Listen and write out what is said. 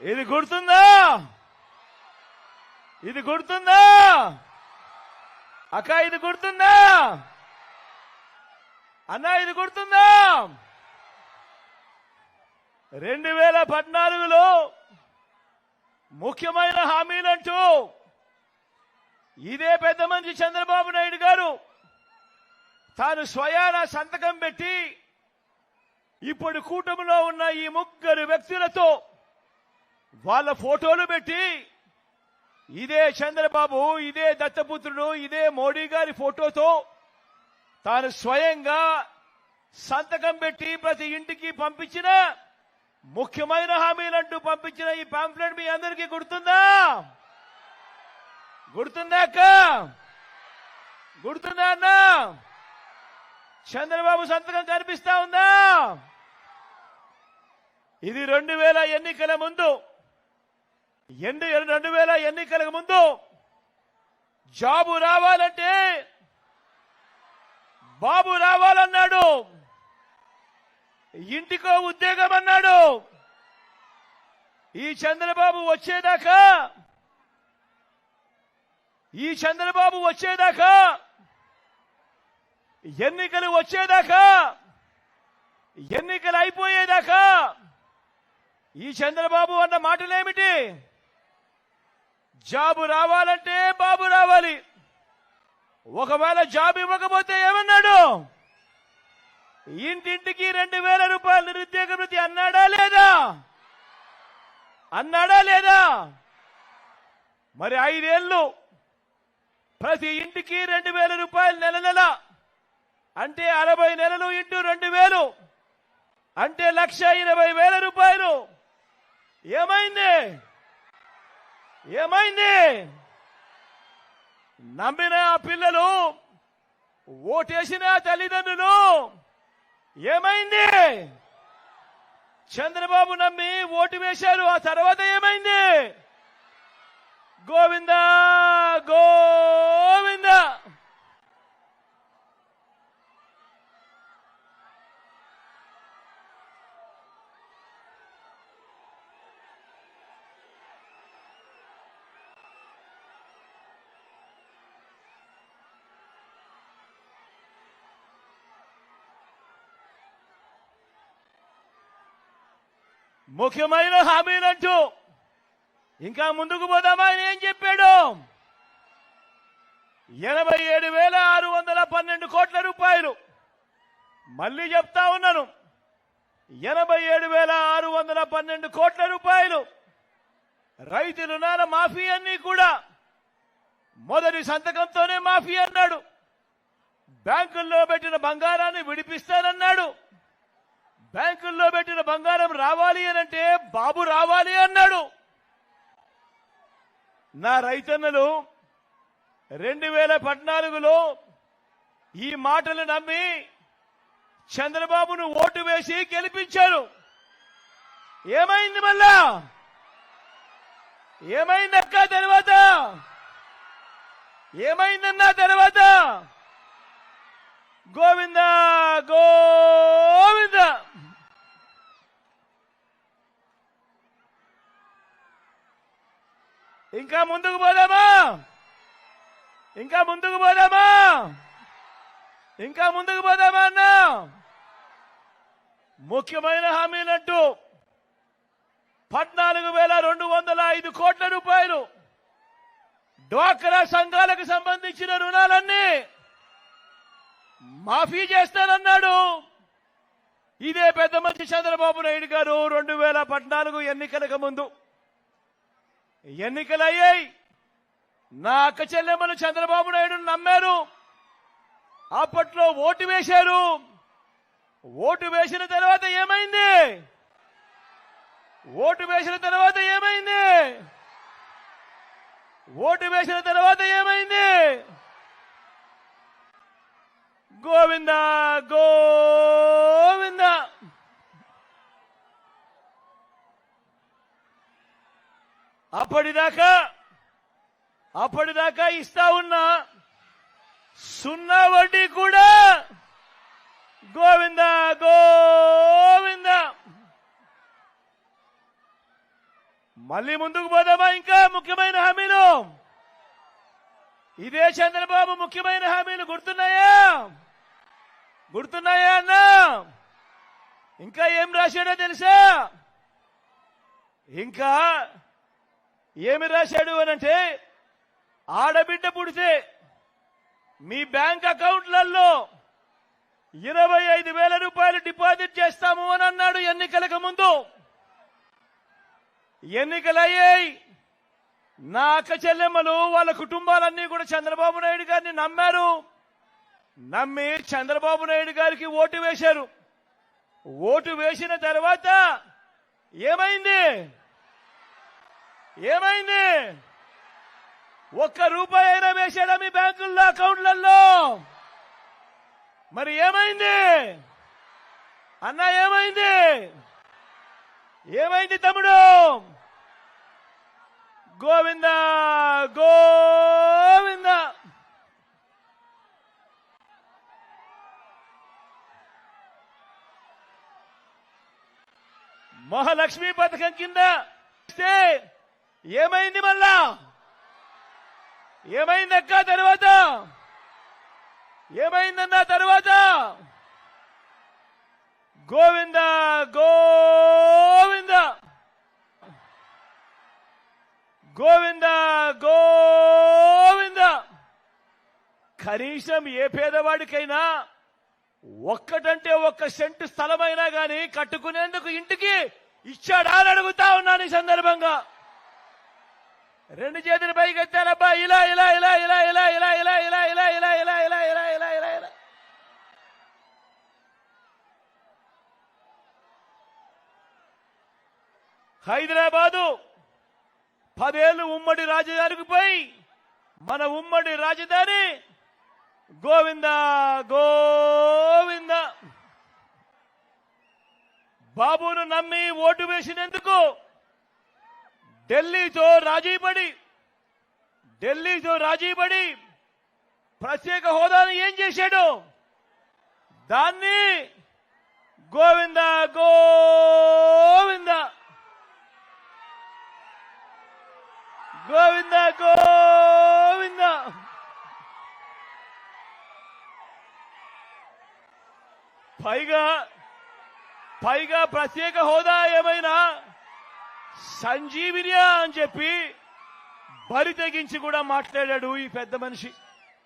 ఇది గుర్తుందా? ఇది గుర్తుందా? అక్క ఇది గుర్తుందా? అన్న ఇది గుర్తుందా? రెండు వేల పద్నాలుగులో ముఖ్యమైన హామీలంటూ ఇదే పెద్ద మంచి చంద్రబాబు నాయుడు గారు తాను స్వయాన సంతకం పెట్టి ఇప్పుడు కూటమిలో ఉన్న ఈ ముగ్గురు వ్యక్తులతో వాళ్ళ ఫోటోలు పెట్టి ఇదే చంద్రబాబు ఇదే దత్తపుత్రుడు ఇదే మోడీ గారి ఫోటోతో తాను స్వయంగా సంతకం పెట్టి ప్రతి ఇంటికి పంపించిన ముఖ్యమైన హామీలంటూ పంపించిన ఈ పాంప్లెట్ మీ అందరికీ గుర్తుందా? గుర్తుందా అక్క? గుర్తుందా అన్న? చంద్రబాబు సంతకం కనిపిస్తా ఉందా? ఇది రెండు వేల ఎన్నికల ముందు ఎన్ని రెండు వేల ఎన్నికలకు ముందు జాబు రావాలంటే బాబు రావాలన్నాడు. ఇంటికో ఉద్యోగం అన్నాడు ఈ చంద్రబాబు వచ్చేదాకా ఈ చంద్రబాబు వచ్చేదాకా ఎన్నికలు వచ్చేదాకా ఎన్నికలు అయిపోయేదాకా ఈ చంద్రబాబు అన్న మాటలేమిటి? జాబు రావాలంటే బాబు రావాలి. ఒకవేళ జాబ్ ఇవ్వకపోతే ఏమన్నాడు? ఇంటింటికి రెండు వేల రూపాయల నిరుద్యోగ వృత్తి అన్నాడా లేదా? అన్నాడా లేదా? మరి ఐదేళ్ళు ప్రతి ఇంటికి రెండు వేల రూపాయలు నెల నెల. అంటే అరవై నెలలు ఇంటూ రెండు వేలు. అంటే లక్ష ఇరవై వేల రూపాయలు. ఏమైంది? ఏమైంది? నమ్మిన ఆ పిల్లలు ఓటేసిన తల్లిదండ్రులు ఏమైంది? చంద్రబాబు నమ్మి ఓటు వేశారు ఆ తర్వాత ఏమైంది? గోవింద గో ముఖ్యమైన హామీలంటూ ఇంకా ముందుకు పోదామా ఆయన ఏం చెప్పాడు? ఎనభై ఏడు వేల ఆరు వందల పన్నెండు కోట్ల రూపాయలు. మళ్ళీ చెప్తా ఉన్నాను. ఎనభై ఏడు వేల ఆరు వందల పన్నెండు కోట్ల రూపాయలు. రైతు రుణాల మాఫీ అన్ని కూడా మొదటి సంతకంతోనే మాఫీ అన్నాడు. బ్యాంకుల్లో పెట్టిన బంగారాన్ని విడిపిస్తానన్నాడు. బ్యాంకుల్లో పెట్టిన బంగారం రావాలి అని అంటే బాబు రావాలి అన్నాడు. నా రైతన్నలు రెండు వేల పద్నాలుగులో ఈ మాటలు నమ్మి చంద్రబాబును ఓటు వేసి గెలిపించారు. ఏమైంది మళ్ళా? ఏమైందక్క తర్వాత? ఏమైందన్నా తర్వాత? గోవింద గో ఇంకా ముందుకు పోదామా? ఇంకా ముందుకు పోదామా? ఇంకా ముందుకు పోదామా అన్న? ముఖ్యమైన హామీలంటూ పద్నాలుగు వేల రెండు వందల ఐదు కోట్ల రూపాయలు డ్వాక్రా సంఘాలకు సంబంధించిన రుణాలన్నీ మాఫీ చేస్తానన్నాడు. ఇదే పెద్ద మంచి చంద్రబాబు నాయుడు గారు రెండు వేల పద్నాలుగు ఎన్నికలకు ముందు. ఎన్నికలయ్యాయి. నా అక్క చెల్లెమ్మలు చంద్రబాబు నాయుడు నమ్మారు. అప్పట్లో ఓటు వేశారు. ఓటు వేసిన తర్వాత ఏమైంది? ఓటు వేసిన తర్వాత ఏమైంది? ఓటు వేసిన తర్వాత ఏమైంది? గోవింద గో అప్పటిదాకా అప్పటిదాకా ఇస్తా ఉన్నా సున్నా వడ్డీ కూడా గోవింద గోవింద. మళ్ళీ ముందుకు పోదామా ఇంకా? ముఖ్యమైన హామీలు. ఇదే చంద్రబాబు ముఖ్యమైన హామీలు గుర్తున్నాయా? గుర్తున్నాయా అన్నా? ఇంకా ఏం రాశాడో తెలుసా? ఇంకా ఏమి రాశాడు అనంటే ఆడబిడ్డ పుడితే మీ బ్యాంక్ అకౌంట్లలో ఇరవై ఐదు వేల రూపాయలు డిపాజిట్ చేస్తాము అని అన్నాడు ఎన్నికలకు ముందు. ఎన్నికలయ్యాయి. నా అక్క చెల్లెమ్మలు వాళ్ళ కుటుంబాలన్నీ కూడా చంద్రబాబు నాయుడు గారిని నమ్మారు. నమ్మి చంద్రబాబు నాయుడు గారికి ఓటు వేశారు. ఓటు వేసిన తర్వాత ఏమైంది? ఏమైంది? ఒక్క రూపాయి అయినా వేసాడా మీ బ్యాంకుల్లో అకౌంట్లలో మరి ఏమైంది? అన్న ఏమైంది? ఏమైంది తమ్ముడు? గోవింద గోవింద! మహాలక్ష్మి పథకం కింద ఏమైంది మళ్ళా? ఏమైంది అక్క తర్వాత? ఏమైందన్న తర్వాత? గోవింద గోవింద! గోవింద గోవింద! కనీసం ఏ పేదవాడికైనా ఒక్కటంటే ఒక్క సెంటు స్థలమైనా గాని కట్టుకునేందుకు ఇంటికి ఇచ్చాడా అని అడుగుతా ఉన్నాను ఈ సందర్భంగా. రెండు చేతులు పైకి వచ్చారబ్బా ఇలా ఇలా ఇలా ఇలా ఇలా ఇలా ఇలా ఇలా ఇలా ఇలా ఇలా ఇలా ఇలా ఇలా ఇలా ఇలా హైదరాబాదు పదేళ్ళు ఉమ్మడి రాజధానికి పోయి మన ఉమ్మడి రాజధాని గోవింద గోవింద బాబును నమ్మి ఓటు వేసినందుకు ఢిల్లీతో రాజీపడి ఢిల్లీతో రాజీపడి ప్రత్యేక హోదాను ఏం చేశాడు? దాన్ని గోవింద గోవింద. గోవింద గోవింద. పైగా పైగా ప్రత్యేక హోదా ఏమైనా సంజీవినియా అని చెప్పి బరి తెగించి కూడా మాట్లాడాడు ఈ పెద్ద మనిషి.